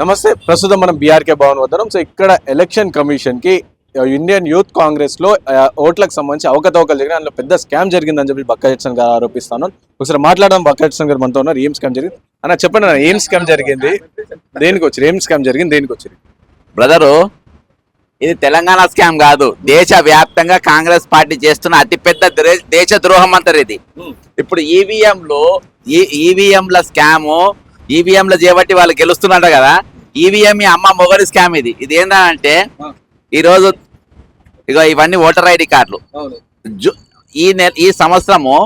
నమస్తే. ప్రస్తుతం మనం బీఆర్కే భవన్ వద్దాం సో ఇక్కడ ఎలక్షన్ కమిషన్కి ఇండియన్ యూత్ కాంగ్రెస్లో ఓట్లకు సంబంధించి అవకతవకలు జరిగిన అందులో పెద్ద స్కామ్ జరిగిందని చెప్పి బక్కజెట్సన్ గారు ఆరోపిస్తాను. ఒకసారి మాట్లాడడం బక్కజెట్సన్ గారు మనతో ఉన్నారు. ఏం స్కామ్ జరిగింది? అన్న చెప్పండి అన్న ఏం స్కామ్ జరిగింది? దేనికి వచ్చారు ఏం స్కామ్ జరిగింది? దేనికి వచ్చారు బ్రదరు ఇది తెలంగాణ స్కామ్ కాదు. దేశ వ్యాప్తంగా కాంగ్రెస్ పార్టీ చేస్తున్న అతిపెద్ద ద్రే- దేశ ద్రోహం అంటారు ఇది. ఇప్పుడు ఈవీఎంలు ఈవీఎంల స్కాము ఈవీఎంల చేపట్టి వాళ్ళు గెలుస్తున్నారు కదా? ఈవీఎం అమ్మ మొగడి స్కామ్ ఇది. ఇది ఏంటంటే ఈరోజు ఇగో ఇవన్నీ ఓటర్ ఐడి కార్డులు. జు ఈ నెల ఈ సంవత్సరము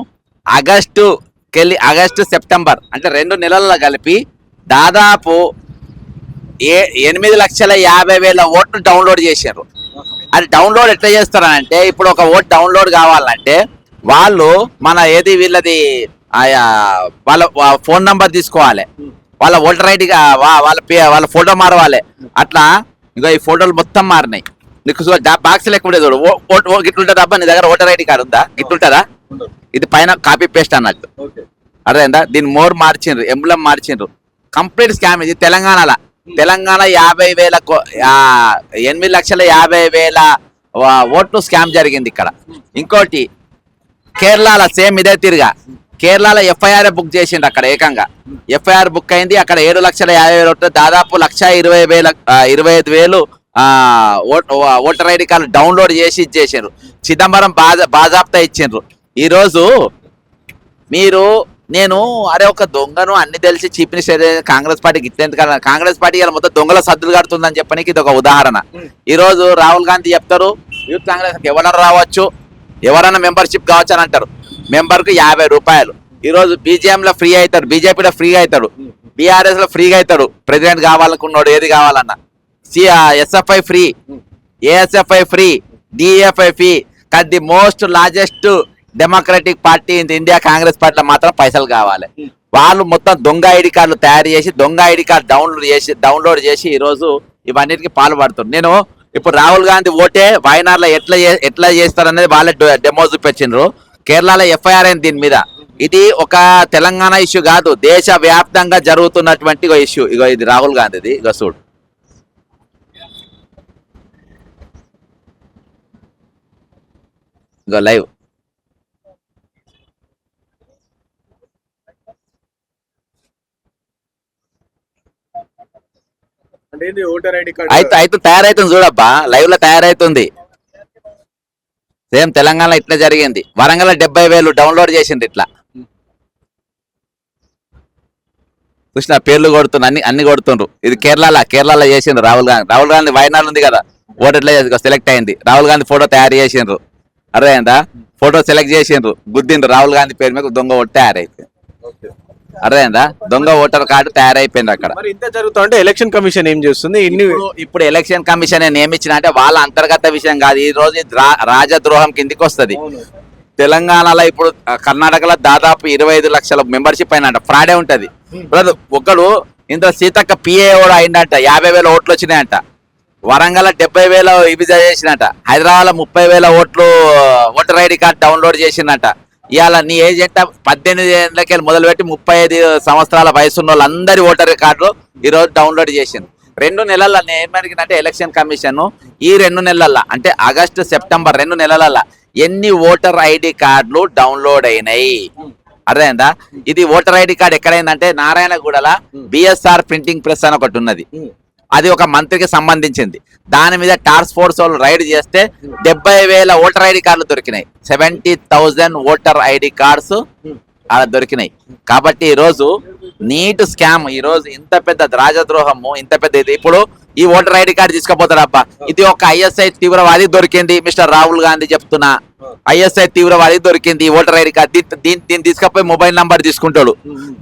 ఆగస్టు కెళ్ళి ఆగస్టు సెప్టెంబర్ అంటే రెండు నెలల్లో కలిపి దాదాపు ఏ ఎనిమిది లక్షల యాభై వేల ఓట్లు డౌన్లోడ్ చేశారు. అది డౌన్లోడ్ ఎట్లా చేస్తారంటే ఇప్పుడు ఒక ఓట్ డౌన్లోడ్ కావాలంటే వాళ్ళు మన ఏది వీళ్ళది ఆయా వాళ్ళ ఫోన్ నంబర్ తీసుకోవాలి. వాళ్ళ ఓటర్ ఐడి వాళ్ళ పే- వాళ్ళ ఫోటో మారవాలి. అట్లా ఇగో ఈ ఫోటోలు మొత్తం మారినాయి. నీకు బాక్స్ లెక్క ఉండేది చూడు. గిట్లుంటుందా అబ్బా నీ దగ్గర ఓటర్ ఐడి కార్డు ఉందా గిట్లుంటుందా? ఇది పైన కాపీ పేస్ట్ అన్నట్టు. అర్థమైందా? దీన్ని మోర్ మార్చిండ్రు ఎంబ్లం మార్చిండ్రు. కంప్లీట్ స్కామ్ ఇది తెలంగాణలో. తెలంగాణ యాభై వేల ఎనిమిది లక్షల యాభై వేల ఓట్లు స్కామ్ జరిగింది ఇక్కడ. ఇంకోటి కేరళలో సేమ్ ఇదే తిరిగా. కేరళలో ఎఫ్ఐఆర్ బుక్ చేసిండు అక్కడ ఏకంగా. ఎఫ్ఐఆర్ బుక్ అయింది అక్కడ ఏడు లక్షల యాభై వేలు ఓట్లు దాదాపు లక్ష ఇరవై వేల ఇరవై ఐదు వేలు ఓ- ఓటర్ ఐడి కార్డు డౌన్లోడ్ చేసి ఇచ్చేసారు చిదంబరం బాజా బాజాప్తా ఇచ్చిండ్రు. ఈరోజు మీరు నేను అరే ఒక దొంగను అన్ని తెలిసి చీఫ్ మినిస్టర్ కాంగ్రెస్ పార్టీకి ఇచ్చేందుకు కాంగ్రెస్ పార్టీ ఇలా మొత్తం దొంగల సద్దులు కడుతుందని చెప్పడానికి ఇది ఒక ఉదాహరణ. ఈ రోజు రాహుల్ గాంధీ చెప్తారు యూత్ కాంగ్రెస్ ఎవరైనా రావచ్చు ఎవరైనా మెంబర్షిప్ కావచ్చు అని అంటారు. మెంబర్కు యాభై రూపాయలు. ఈరోజు బీజేఎంలో ఫ్రీ అవుతాడు బీజేపీలో ఫ్రీగా అవుతాడు బీఆర్ఎస్లో ఫ్రీగా అవుతాడు. ప్రెసిడెంట్ కావాలనుకున్నాడు ఏది కావాలన్నా. C SFI free ASFI free DFI free. కానీ the most largest democratic party in India Congress పార్టీలో మాత్రం పైసలు కావాలి. వాళ్ళు మొత్తం దొంగ ఐడి కార్డులు తయారు చేసి దొంగ ఐడి కార్డు డౌన్లోడ్ చేసి డౌన్లోడ్ చేసి ఈరోజు ఇవన్నిటికి పాల్పడుతుంది నేను ఇప్పుడు రాహుల్ గాంధీ ఓటే వాయనాడులో ఎట్లా చే- ఎట్లా చేస్తారనేది వాళ్ళే డెమో చూపించిండ్రు. కేరళలో ఎఫ్ఐఆర్ అయింది దీని మీద. ఇది ఒక తెలంగాణ ఇష్యూ కాదు దేశ వ్యాప్తంగా జరుగుతున్నటువంటి ఇష్యూ. ఇగో ఇది రాహుల్ గాంధీది. ఇగో చూడు. ఇగో లైవ్. అయితే అయితే తయారైతుంది చూడబ్బా. లైవ్లో తయారైతుంది. సేమ్ తెలంగాణలో ఇట్లా జరిగింది. వరంగల్ డెబ్బై వేలు డౌన్లోడ్ చేసింది ఇట్లా. చూసిన పేర్లు కొడుతున్నారు అన్ని అన్ని కొడుతుండ్రు. ఇది కేరళలో కేరళలో చేసిండ్రు రాహుల్ గాంధీ. రాహుల్ గాంధీ వయనాడు ఉంది కదా ఓటు చేసి సెలెక్ట్ అయింది. రాహుల్ గాంధీ ఫోటో తయారు చేసిండ్రు. అర్థమైందా? ఫోటో సెలెక్ట్ చేసిండ్రు గుద్దిండ్రు. రాహుల్ గాంధీ పేరు మీద దొంగ ఓటు తయారైతే అర్థమైందా? దొంగ ఓటర్ కార్డు తయారైపోయింది అక్కడ. జరుగుతుంటే ఎలక్షన్ కమిషన్ ఏం చేస్తుంది? ఇన్ని ఇప్పుడు ఎలక్షన్ కమిషన్ నియమించిన అంటే వాళ్ళ అంతర్గత విషయం కాదు. ఈ రోజు రాజద్రోహం కిందికి వస్తది తెలంగాణలో ఇప్పుడు కర్ణాటకలో దాదాపు ఇరవై ఐదు లక్షల మెంబర్షిప్ అయినట ఫ్రాడే ఉంటది. బ్రదర్, ఒకడు ఇంత సీతక్క పిఏ కూడా అయిందంట. యాభై వేల ఓట్లు వచ్చినాయంట. వరంగల్ డెబ్బై వేల విభజన చేసినట హైదరాబాద్ ముప్పై వేల ఓట్లు ఓటర్ ఐడి కార్డ్ డౌన్లోడ్ చేసిందట. ఇవాళ నీ ఏజ్ ఎంత? పద్దెనిమిది ఏళ్ళకి మొదలుపెట్టి ముప్పై ఐదు సంవత్సరాల వయసు ఉన్న వాళ్ళందరి ఓటర్ కార్డు ఈ రోజు డౌన్లోడ్ చేసింది రెండు నెలల ఏమడిగిందంటే ఎలక్షన్ కమిషన్ ఈ రెండు నెలల అంటే ఆగస్టు సెప్టెంబర్ రెండు నెలల ఎన్ని ఓటర్ ఐడి కార్డులు డౌన్లోడ్ అయినాయి? అర్థమైందా? ఇది ఓటర్ ఐడి కార్డు ఎక్కడైందంటే నారాయణగూడల బిఎస్ఆర్ ప్రింటింగ్ ప్రెస్ అని ఒకటి ఉన్నది. అది ఒక మంత్రికి సంబంధించింది. దాని మీద టాస్క్ ఫోర్స్ వాళ్ళు రైడ్ చేస్తే డెబ్బై వేల ఓటర్ ఐడి కార్డులు దొరికినాయి. Seventy thousand voter ID cards hmm. అలా దొరికినాయి. కాబట్టి ఈ రోజు నీట్ స్కామ్ ఈ రోజు ఇంత పెద్ద రాజద్రోహము ఇంత పెద్ద ఇది. ఇప్పుడు ఈ ఓటర్ ఐడి కార్డు తీసుకుపోతాడబ్బా ఇది ఒక ఐఎస్ఐ తీవ్రవాది దొరికింది మిస్టర్ రాహుల్ గాంధీ చెప్తున్నా. ఐఎస్ఐ తీవ్రవాది దొరికింది ఈ ఓటర్ ఐడి కార్డు. దీన్ని దీన్ని తీసుకపోయి మొబైల్ నంబర్ తీసుకుంటాడు.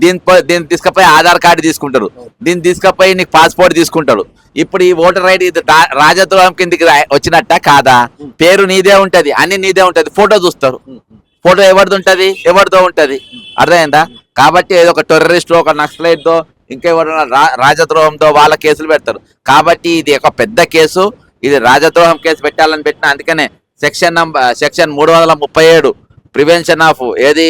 దీని దీన్ని తీసుకపోయి ఆధార్ కార్డు తీసుకుంటాడు. దీన్ని తీసుకపోయి నీకు పాస్పోర్ట్ తీసుకుంటాడు. ఇప్పుడు ఈ ఓటర్ ఐడి రాజద్రోహం కిందికి వచ్చినట్ట? కాదా? పేరు నీదే ఉంటది అన్ని నీదే ఉంటది. ఫోటో చూస్తారు. ఫోటో ఎవరిది ఉంటది? ఎవరిదో ఉంటది. అర్థమైందా? కాబట్టి ఏదో ఒక టెర్రరిస్ట్ ఒక నక్సలైట్తో ఇంకెవరైనా రా- రాజద్రోహంతో వాళ్ళ కేసులు పెడతారు. కాబట్టి ఇది ఒక పెద్ద కేసు. ఇది రాజద్రోహం కేసు పెట్టాలని పెట్టిన అందుకనే సెక్షన్ నంబర్ సెక్షన్ మూడు వందల ముప్పై ఏడు ప్రివెన్షన్ ఆఫ్ ఏది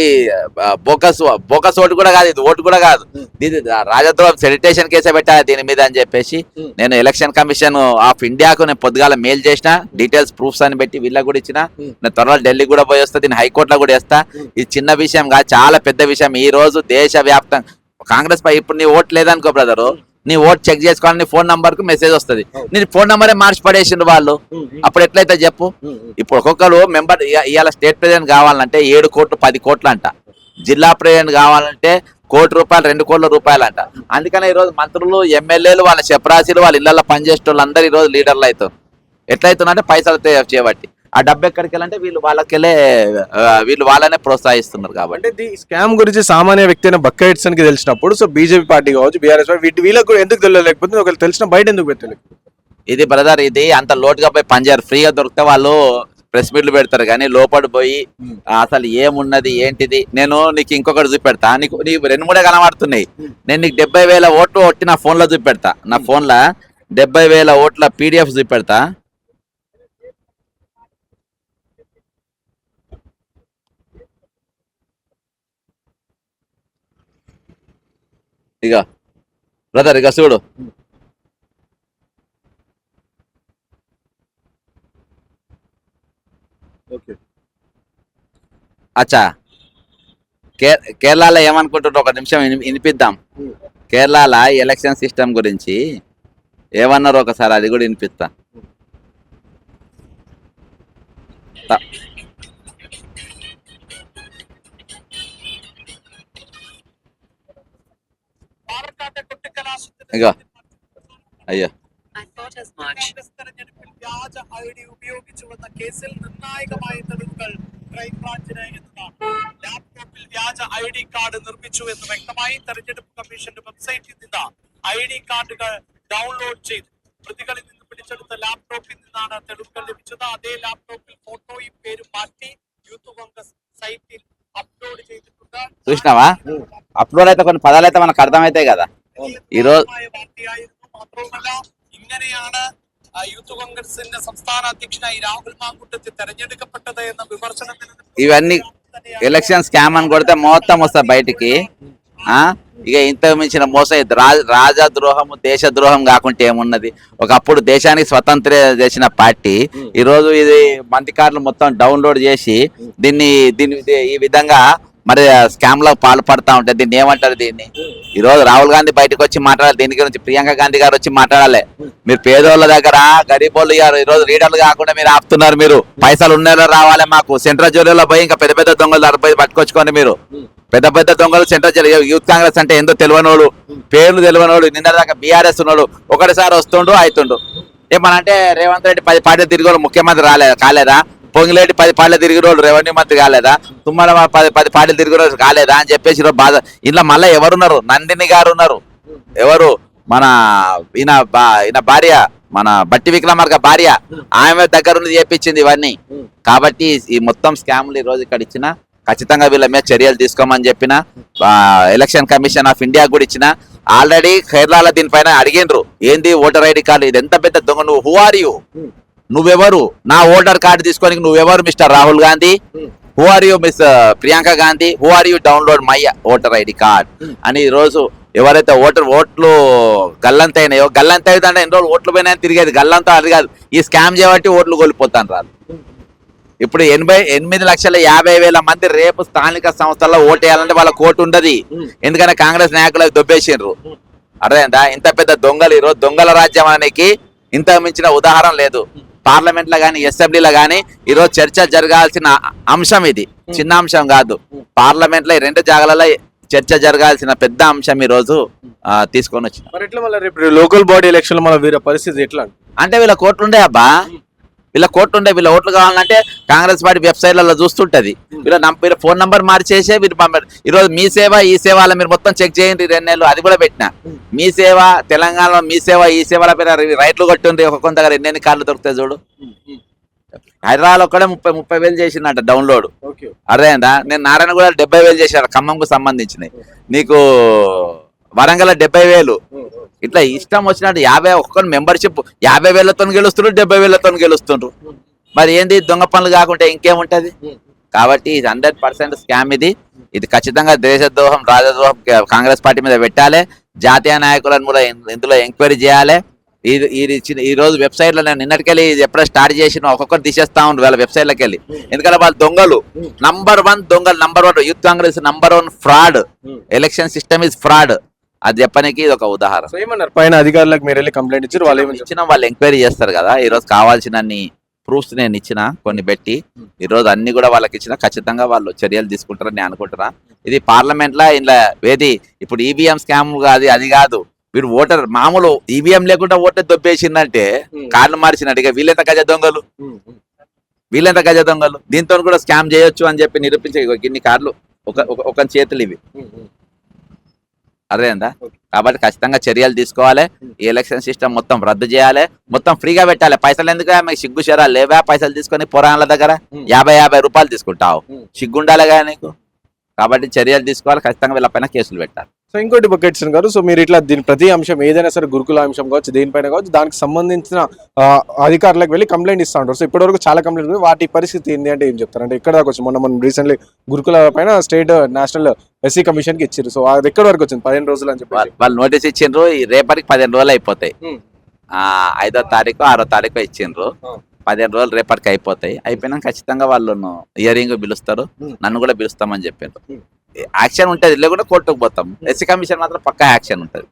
బోకస్ బోకస్ ఓటు కూడా కాదు ఇది ఓటు కూడా కాదు. ఇది రాజద్రోహం సెడిటేషన్ కేసే పెట్టాలి దీని మీద అని చెప్పేసి నేను ఎలక్షన్ కమిషన్ ఆఫ్ ఇండియాకు నేను పొద్దుగాల మెయిల్ చేసిన డీటెయిల్స్ ప్రూఫ్స్ అని పెట్టి వీళ్ళకి కూడా ఇచ్చిన. నేను త్వరలో ఢిల్లీ కూడా పోయి వస్తా దీన్ని హైకోర్టులో కూడా వేస్తా. ఇది చిన్న విషయం కాదు చాలా పెద్ద విషయం. ఈ రోజు దేశ కాంగ్రెస్ పై ఇప్పుడు నీ ఓటు లేదనుకో బ్రదరు నీ ఓట్ చెక్ చేసుకోవాలని నీ ఫోన్ నంబర్కు మెసేజ్ వస్తుంది. నీ ఫోన్ నంబరే మార్చి పడేసిండు వాళ్ళు అప్పుడు ఎట్లయితే చెప్పు? ఇప్పుడు ఒక్కొక్కరు మెంబర్ ఇవాళ స్టేట్ ప్రెసిడెంట్ కావాలంటే ఏడు కోట్లు పది కోట్లు అంట జిల్లా ప్రెసిడెంట్ కావాలంటే కోటి రూపాయలు రెండు కోట్ల రూపాయలు అంట అందుకనే ఈ రోజు మంత్రులు ఎమ్మెల్యేలు వాళ్ళ చెప్రాసీలు వాళ్ళ ఇళ్ళలో పనిచేసే వాళ్ళు అందరు ఈ రోజు లీడర్లు అవుతారు ఎట్లయితున్నారంటే పైసలు చేయబట్టి. ఆ డబ్బు ఎక్కడికి వెళ్ళంటే వీళ్ళు వాళ్ళకెళ్ళే వీళ్ళు వాళ్ళనే ప్రోత్సహిస్తున్నారు కాబట్టి. అంటే ఈ స్కామ్ గురించి సామాన్య వ్యక్తి అయిన బక్క ఎడ్సన్కి తెలిసినప్పుడు సో బీజేపీ పార్టీ కావచ్చు బీఆర్ఎస్ వీటి వీళ్ళకి కూడా ఎందుకు తెలియలేకపోతే ఒకవేళ తెలిసిన బయట ఎందుకు పెట్టలేదు ఇది బ్రదర్ ఇది అంత లోటుగా పోయి పనిచేయరు. ఫ్రీగా దొరికితే వాళ్ళు ప్రెస్ మీట్లు పెడతారు కానీ లోపల పోయి అసలు ఏమున్నది? ఏంటిది? నేను నీకు ఇంకొకటి చూపెడతా. నీకు నీ రెండు మూడే కనబడుతున్నాయి. నేను నీకు డెబ్బై వేల ఓట్లు ఒట్టి నా ఫోన్లో చూపెడతా. నా ఫోన్లో డెబ్బై వేల ఓట్ల పీడిఎఫ్ చూపెడతా. ఇక. బ్రదర్ ఇక చూడు. ఓకే. అచ్చా. కే కేరళలో ఏమనుకుంటుండ్రో ఒక నిమిషం విని- వినిపిద్దాం. కేరళలో ఎలక్షన్ సిస్టమ్ గురించి ఏమన్నారో ఒకసారి అది కూడా వినిపిస్తా. തെരഞ്ഞെടുപ്പിൽ വ്യാജ ഐ ഡി ഉപയോഗിച്ചു വന്ന കേസിൽ നിർണായകമായ തെളിവുകൾ ക്രൈംബ്രാഞ്ചിന് എന്നതാണ് ലാപ്ടോപ്പിൽ വ്യാജ ഐ ഡി കാർഡ് നിർമ്മിച്ചു എന്ന് വ്യക്തമായി തെരഞ്ഞെടുപ്പ് കമ്മീഷന്റെ വെബ്സൈറ്റിൽ നിന്ന് ഐ ഡി കാർഡുകൾ ഡൗൺലോഡ് ചെയ്തു പ്രതികളിൽ നിന്ന് പിടിച്ചെടുത്ത ലാപ്ടോപ്പിൽ നിന്നാണ് തെളിവുകൾ ലഭിച്ചത് അതേ ലാപ്ടോപ്പിൽ ഫോട്ടോയും പേരും മാറ്റി യൂത്ത് കോൺഗ്രസ് സൈറ്റിൽ അപ്ലോഡ് ചെയ്തിട്ടുണ്ട് చూసినావా అప్లోడ్ అయితే కొన్ని పదాలు అయితే మనకు అర్థమవుతాయి కదా ఈరోజు ായ പാർട്ടിയായിരുന്നു മാത്രവുമല്ല ഇങ്ങനെയാണ് ആ, യൂത്ത് കോൺഗ്രസിന്റെ സംസ്ഥാന അധ്യക്ഷനായി രാഹുൽ മാങ്കുട്ടത്തിൽ തെരഞ്ഞെടുക്കപ്പെട്ടത് എന്ന വിമർശനത്തിന് ఇవన్నీ ఎలక్షన్ స్కామ్ అని కొడితే మొత్తం వస్తాయి బయటికి ఆ ఇక ఇంత మించిన మోసం ఇది రా- రాజద్రోహము దేశద్రోహం కాకుంటే ఏమున్నది ఒకప్పుడు దేశానికి స్వతంత్ర చేసిన పార్టీ ఈ రోజు ఇది మంది కార్డులు మొత్తం డౌన్లోడ్ చేసి దీన్ని దీన్ని ఇది- ఈ విధంగా మరి స్కామ్లో పాల్పడతా ఉంటే దీన్ని ఏమంటారు దీన్ని? ఈ రోజు రాహుల్ గాంధీ బయటకు వచ్చి మాట్లాడాలి. దీని గురించి ప్రియాంక గాంధీ గారు వచ్చి మాట్లాడాలి. మీరు పేదోళ్ళ దగ్గర గరీబోళ్ళు గారు ఈ రోజు లీడర్లు కాకుండా మీరు ఆపుతున్నారు మీరు. పైసలు ఉన్నాయో రావాలి మాకు. సెంట్రల్ జైలులో పోయి ఇంకా పెద్ద పెద్ద దొంగలు దొరకపోయి పట్టుకొచ్చుకోండి మీరు. పెద్ద పెద్ద దొంగలు సెంట్రల్ జైలు యూత్ కాంగ్రెస్ అంటే ఏందో తెలియనోడు పేర్లు తెలియనోడు నిన్న దాకా బీఆర్ఎస్ ఉన్నాడు ఒకటిసారి వస్తుండు అవుతుండు ఏమనంటే రేవంత్ రెడ్డి పది పార్టీలు తిరిగి ముఖ్యమంత్రి రాలేదు కాలేదా? పొంగిలేటి పది పాటలు తిరిగి రోజు రెవెన్యూ మంత్రి కాలేదా? తుమ్మల పది పది పాటలు తిరిగి రోజు కాలేదా అని చెప్పేసి బాధ. ఇంట్లో మళ్ళీ ఎవరున్నారు? నందిని గారు ఉన్నారు. ఎవరు? మన ఈయన బా ఈయన భార్య మన బట్టి విక్రమార్క భార్య. ఆమె దగ్గర నుండి చేపించింది ఇవన్నీ. కాబట్టి ఈ మొత్తం స్కామ్లు ఈ రోజు ఇక్కడ ఇచ్చిన ఖచ్చితంగా వీళ్ళ మీద చర్యలు తీసుకోమని చెప్పిన ఎలక్షన్ కమిషన్ ఆఫ్ ఇండియా కూడా ఇచ్చిన ఆల్రెడీ కేరళలో దీనిపైన అడిగిండ్రు. ఏంది ఓటర్ ఐడి కార్డు? ఇది ఎంత పెద్ద దొంగ? నువ్వు హూ ఆర్ యూ నువ్వెవరు? నా ఓటర్ కార్డు తీసుకొని నువ్వెవరు mister Rahul Gandhi? Who are you miss Priyanka Gandhi? Who are you download my voter ID card అని ఈ రోజు ఎవరైతే ఓటర్ ఓట్లు గల్లంత అయినాయో గల్లంత అయితే ఎన్ని రోజులు ఓట్లు పోయినాయని తిరిగేది గల్లంతా అది కాదు. ఈ స్కామ్ చేయబట్టి ఓట్లు కోల్పోతాను రాదు. ఇప్పుడు ఎనభై ఎనిమిది లక్షల యాభై వేల మంది రేపు స్థానిక సంస్థల్లో ఓటేయాలంటే వాళ్ళ కోటు ఉండదు. ఎందుకంటే కాంగ్రెస్ నాయకులకు దొబ్బేసిండ్రు. అర్థమైందా? ఇంత పెద్ద దొంగలు ఈరోజు దొంగల రాజ్యం అనేది ఇంత మించిన ఉదాహరణ లేదు. పార్లమెంట్లో గానీ అసెంబ్లీలో గానీ ఈరోజు చర్చ జరగాల్సిన అంశం ఇది. చిన్న అంశం కాదు. పార్లమెంట్లో ఈ రెండు జాగాలలో చర్చ జరగాల్సిన పెద్ద అంశం ఈ రోజు తీసుకొని వచ్చిన. రేపు లోకల్ బాడీ ఎలక్షన్లో మన వీరి పరిస్థితి ఎట్లా? అంటే వీళ్ళ కోట్లు ఉండే అబ్బా వీళ్ళ కోట్లు ఉండే వీళ్ళ ఓట్లు కావాలంటే కాంగ్రెస్ పార్టీ వెబ్సైట్లలో చూస్తుంటది. వీళ్ళ ఫోన్ నంబర్ మార్చేసే వీళ్ళు పంపారు. ఈ రోజు మీ సేవ ఈ సేవ అలా మీరు మొత్తం చెక్ చేయండి రెండు నెలలు అది కూడా పెట్టిన. మీ సేవ తెలంగాణలో మీ సేవ ఈ సేవల పేరు రైట్లు కొట్టుండ్రి ఒక కొంత దగ్గర ఎన్ని కార్లు దొరుకుతాయి చూడు? హైదరాబాద్ ఒక్కడే ముప్పై ముప్పై వేలు చేసిందంట డౌన్లోడ్. అర్థమైందా నేను నారాయణ కూడా డెబ్బై వేలు చేశాను ఖమ్మంకు సంబంధించినవి నీకు వరంగల్ డెబ్బై వేలు. ఇట్లా ఇష్టం వచ్చినట్టు యాభై ఒక్క మెంబర్షిప్ యాభై వేలతో గెలుస్తుండ్రు డెబ్బై వేలతో గెలుస్తుండ్రు. మరి ఏంది? దొంగ పనులు కాకుంటే ఇంకేముంటది? కాబట్టి ఇది హండ్రెడ్ పర్సెంట్ స్కామ్ ఇది. ఇది ఖచ్చితంగా దేశద్రోహం రాజద్రోహం కాంగ్రెస్ పార్టీ మీద పెట్టాలి. జాతీయ నాయకులను కూడా ఇందులో ఎంక్వైరీ చేయాలి. ఇది ఇది చిన్న- ఈ రోజు వెబ్సైట్లో నేను నిన్నటికెళ్ళి ఇది ఎప్పుడో స్టార్ట్ చేసిన ఒక్కొక్కరు తీసేస్తా ఉండు వాళ్ళ వెబ్సైట్లోకి వెళ్ళి ఎందుకంటే వాళ్ళు దొంగలు. నంబర్ వన్ దొంగలు number one youth Congress number one fraud election system is fraud అది చెప్పడానికి ఇది ఒక ఉదాహరణ. సో ఏమన్నారు? పైన అధికారులకు మీరు వెళ్ళి కంప్లైంట్ ఇచ్చారు వాళ్ళు ఏమని ఇచ్చిన వాళ్ళు ఎంక్వైరీ చేస్తారు కదా ఈ రోజు కావాల్సినన్ని ప్రూఫ్స్ నేను ఇచ్చిన కొన్ని పెట్టి ఈ రోజు అన్ని కూడా వాళ్ళకి ఇచ్చిన ఖచ్చితంగా వాళ్ళు చర్యలు తీసుకుంటారని నేను అనుకుంటున్నా. ఇది పార్లమెంట్ లా ఇలా ఏది? ఇప్పుడు ఈవీఎం స్కామ్ కాదు అది కాదు. వీడు ఓటర్ మామూలు ఈవీఎం లేకుండా ఓటర్ దొబ్బేసిందంటే కార్లు మార్చినట్టుగా వీళ్ళెంత గజ దొంగలు? వీళ్ళెంత గజ దొంగలు? దీంతో కూడా స్కామ్ చేయొచ్చు అని చెప్పి నిరూపించే ఇన్ని కార్లు ఒక- ఒక చేతులు ఇవి. అర్థమైందా? కాబట్టి ఖచ్చితంగా చర్యలు తీసుకోవాలి. ఈ ఎలక్షన్ సిస్టమ్ మొత్తం రద్దు చేయాలి. మొత్తం ఫ్రీగా పెట్టాలి. పైసలు ఎందుకు మీకు సిగ్గు శరా లేవా? పైసలు తీసుకొని పురాణాల దగ్గర. యాభై యాభై రూపాయలు తీసుకుంటావు. సిగ్గుండాలిగా నీకు? కాబట్టి చర్యలు తీసుకోవాలి. ఖచ్చితంగా వీళ్ళపైన కేసులు పెట్టాలి. సో ఇంకోటి బకెట్సన్ గారు సో మీరు ఇట్లా దీని ప్రతి అంశం ఏదైనా సరే గురుకుల అంశం కావచ్చు దేనిపైన కావచ్చు దానికి సంబంధించిన అధికారులకు వెళ్ళి కంప్లైంట్ ఇస్తా ఉంటారు. సో ఇప్పటివరకు చాలా కంప్లైంట్ వాటి పరిస్థితి ఏంటి అంటే ఏం చెప్తారు? అంటే ఇక్కడ దాకా మొన్న మనం రీసెంట్లీ గురుకుల పైన స్టేట్ నేషనల్ ఎస్సీ కమిషన్కి ఇచ్చారు సో అది ఎక్కడి వరకు వచ్చింది? పదిహేను రోజులు అని చెప్పి వాళ్ళు- నోటీస్ ఇచ్చిండ్రు రేపటికి పదిహేను రోజులు అయిపోతాయి. ఆ ఐదో తారీఖు ఆరో తారీఖు ఇచ్చిండ్రు. పదిహేను రోజులు రేపటికి అయిపోతాయి. అయిపోయినాక ఖచ్చితంగా వాళ్ళు ఇయరింగ్ పిలుస్తారు. నన్ను కూడా పిలుస్తామని చెప్పారు. యాక్షన్ ఉంటుంది. లేకుండా కోర్టుకు పోతాం. ఎస్సీ కమిషన్ మాత్రం పక్కా యాక్షన్ ఉంటుంది.